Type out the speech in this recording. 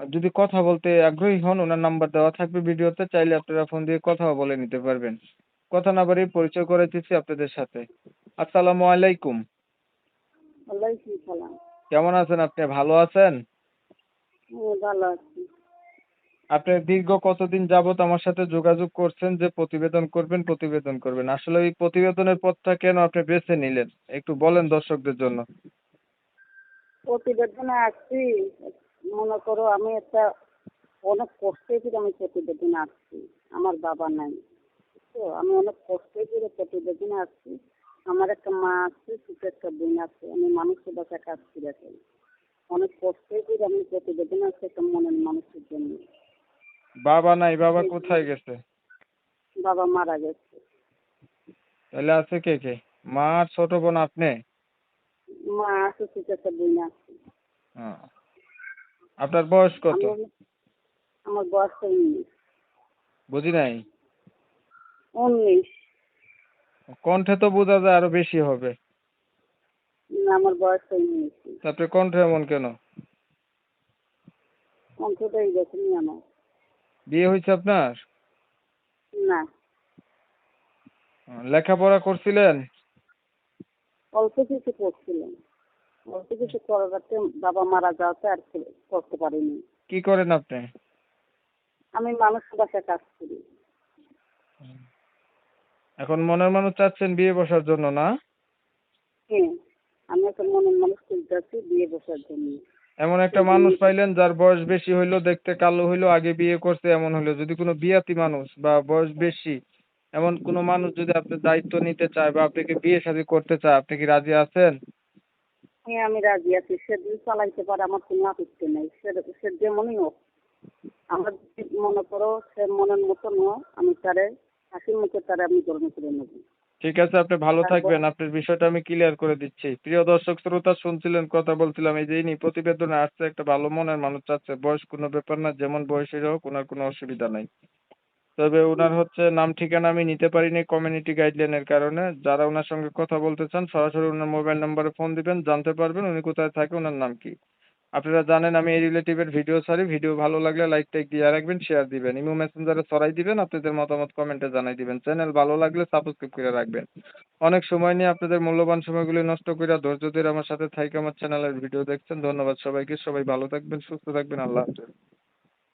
আর যদি কথা বলতে আগ্রহী হন ওনার নাম্বার দেওয়া থাকবে ভিডিওতে চাইলে আপনারা ফোন দিয়ে কথাও বলে নিতে পারবেন। কথা না বাড়িয়ে পরিচয় করে দিচ্ছি আপনাদের সাথে। আসসালামু আলাইকুম। কেমন আছেন আপনি? ভালো আছেন? ভালো আছি। আপনি দীর্ঘ কতদিন যাবত আমার সাথে যোগাযোগ করছেন যে প্রতিবেদন করবেন প্রতিবেদন করবেন। আসলে ওই প্রতিবেদনের পথটা কেন আপনি বেছে নিলেন? একটু বলেন দর্শকদের জন্য। প্রতিবেদনে আসছি মনে করো আমি একটা অনেক কষ্টে করে আমি প্রতিবেদনে আসছি। আমার বাবা নাই। তো আমি অনেক কষ্টে করে প্রতিবেদনে আসছি। আমার একটা মা আছে ছোট একটা বোন আছে। আমি মানুষের বাসায় কাজ করে থাকি অনেক কষ্টে করে আমি প্রতিবেদনে আসছি একটা মনের মানুষের জন্য। বাবা নাই বাবা কোথায় গেছে? বাবা মারা গেছে। তাহলে আছে কে কে? মা আর ছোট বোন আপনি? মা আছে ছোট একটা বোন আছে। হ্যাঁ। আপনার বয়স কত? আমার বয়স উনিশ। বুঝি নাই? উনিশ। কণ্ঠে তো বোঝা যায় আরও বেশি হবে। না, আমার বয়স উনিশ। তা আপনি কণ্ঠে এমন কেন? অঙ্কটাই দেখেনি আমার। বিয়ে হয়েছে আপনার? না। লেখাপড়া করছিলেন? অল্প কিছু করছিলাম। অল্প কিছু করাতে বাবা মারা যাওয়াতে আর করতে পারিনি। কি করেন আপনি? আমি মানুষের বাসায় কাজ করি। এখন মনের মানুষ চাচ্ছেন বিয়ে বসার জন্য না? হ্যাঁ আমি একটা মনের মানুষ খুঁজতেছি বিয়ে বসার জন্য। এমন একটা মানুষ পাইলেন যার বয়স বেশি হইল দেখতে কালো হইল আগে বিয়ে করছে এমন হইল। যদি কোনো বিয়াতি মানুষ বা বয়স বেশি এমন কোনো মানুষ যদি আপনার দায়িত্ব নিতে চায় বা আপনাকে বিয়ে শাদী করতে চায় আপনি কি রাজি আছেন? হ্যাঁ আমি রাজি আছি। সে দিন চালাইতে পারে আমার কোনো আপত্তি নেই। সে সে যেমনই হোক আমার যদি মনে করো সে মনের মতন নয় আমি তারে হাসির মুখে তারে আমি গ্রহণ করে নেব। ঠিক আছে আপনি ভালো থাকবেন। আপনার বিষয়টা আমি ক্লিয়ার করে দিচ্ছি। প্রিয় দর্শক শ্রোতা শুনছিলেন কথা বলছিলাম এই যে ইনি প্রতিবেদনে আসছে একটা ভালো মনের মানুষ চাচ্ছে বয়স কোনো ব্যাপার না যেমন বয়সের হোক ওনার কোনো অসুবিধা নাই। তবে ওনার হচ্ছে নাম ঠিকানা আমি নিতে পারিনি কমিউনিটি গাইডলাইনের কারণে। যারা ওনার সঙ্গে কথা বলতে চান, সরাসরি ওনার মোবাইল নাম্বারে ফোন দিবেন, জানতে পারবেন উনি কোথায় থাকে ওনার নাম কি। আপনারা জানেন আমি এই রিলেটিভের ভিডিও ছাড়ি। ভিডিও ভালো লাগলে লাইক টাইক দিয়ে রাখবেন শেয়ার দিবেন। ইমো মেসেঞ্জারে ছড়াই দিবেন, আপনাদের মতামত কমেন্টে জানাই দিবেন। চ্যানেল ভালো লাগলে সাবস্ক্রাইব করে রাখবেন। অনেক সময় নিয়ে আপনাদের মূল্যবান সময়গুলি নষ্ট করে ধৈর্য ধরে আমার সাথে থাইকে আমার চ্যানেলের ভিডিও দেখছেন। ধন্যবাদ সবাইকে। সবাই ভালো থাকবেন, সুস্থ থাকবেন। আল্লাহ হাফেজ।